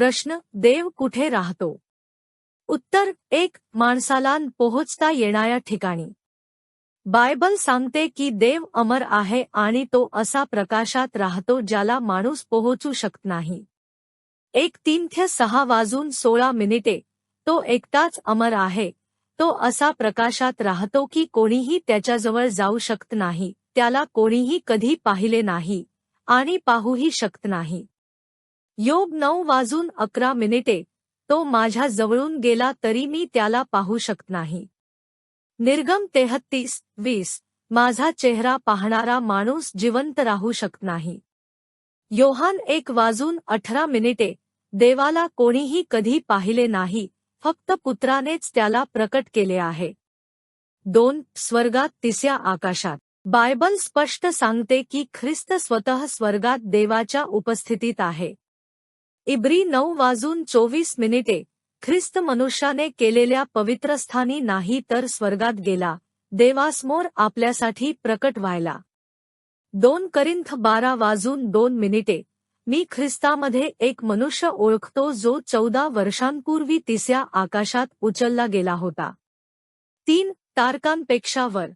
प्रश्न देव कुठे राहतो? उत्तर एक माणसाला पोहोचता येणाऱ्या ठिकाणी. बायबल सांगते की देव अमर आहे आणि तो असा प्रकाशात राहतो ज्याला माणूस पोहोचू शकत नाही. एक तीन थे सहा वाजून सोळा मिनिटे तो एकटाच अमर आहे तो असा प्रकाशात राहतो की कोणीही त्याच्याजवळ जाऊ शकत नाही त्याला कोणीही कधी पाहिले नाही आणि पाहूही शकत नाही. योग नऊ वाजून अकरा मिनिटे. तो माझ्या जवळून गेला तरी मी त्याला पाहू शकत नाही. निर्गम तेहत्तीस वीस. माझा चेहरा पाहणारा माणूस जिवंत राहू शकत नाही. योहान एक वाजून अठरा मिनिटे. देवाला कोणीही कधी पाहिले नाही फक्त पुत्रानेच त्याला प्रकट केले आहे. दोन स्वर्गात तिसऱ्या आकाशात. बायबल स्पष्ट सांगते की ख्रिस्त स्वतः स्वर्गात देवाच्या उपस्थितीत आहे. इब्री नऊ वाजून चोवीस मिनिटे. ख्रिस्त मनुष्याने केलेल्या पवित्र स्थानी नाही तर स्वर्गात गेला. देवासमोर आपल्यासाठी प्रकट व्हायला. दोन करिंथ बारा वाजून दोन मिनिटे. मी ख्रिस्तामध्ये एक मनुष्य ओळखतो जो चौदा वर्षांपूर्वी तिसऱ्या आकाशात उचलला गेला होता. तीन तारकांपेक्षा वर.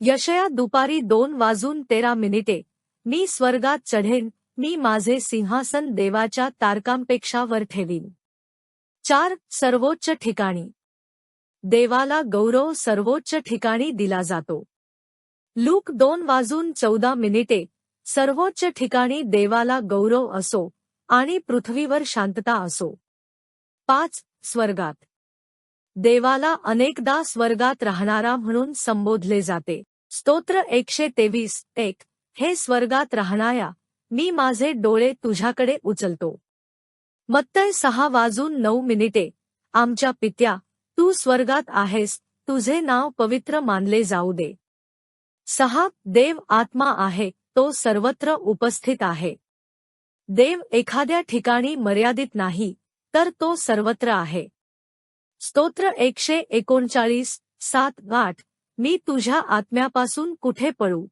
यशया दुपारी दोन वाजून तेरा मिनिटे. मी स्वर्गात चढेन मी माझे सिंहासन देवाच्या तारकांपेक्षा वर ठेवीन. चार सर्वोच्च ठिकाणी. देवाला गौरव सर्वोच्च ठिकाणी दिला जातो. लूक दोन वाजून चौदा मिनिटे. सर्वोच्च ठिकाणी देवाला गौरव असो आणि पृथ्वीवर शांतता असो. पाच स्वर्गात. देवाला अनेकदा स्वर्गात राहणारा म्हणून संबोधले जाते. स्तोत्र एकशे तेवीस एक हे स्वर्गात राहणाया मी माझे डोळे तुझ्याकडे उचलतो. मत्तय सहा वाजून नऊ मिनिटे. आमच्या पित्या तू स्वर्गात आहेस तुझे नाव पवित्र मानले जाऊ दे. सहा देव आत्मा आहे तो सर्वत्र उपस्थित आहे. देव एखाद्या ठिकाणी मर्यादित नाही तर तो सर्वत्र आहे. स्तोत्र एकशे एकोणचाळीस सात आठ. मी तुझ्या आत्म्यापासून कुठे पळू?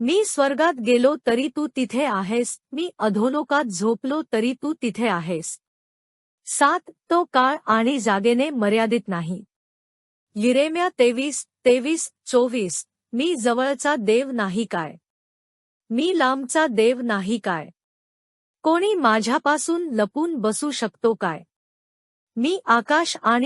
मी स्वर्गात गेलो तरी तू तिथे आहेस. मी अधोलोकात झोपलो तरी तू तिथे आहेस. सात तो काळ आणि जागेने मर्यादित नाही. लिरेम्या तेवीस तेवीस चोवीस. मी जवळचा देव नाही काय? मी लांबचा देव नाही काय? कोणी माझ्यापासून लपून बसू शकतो काय? मी आकाश आणि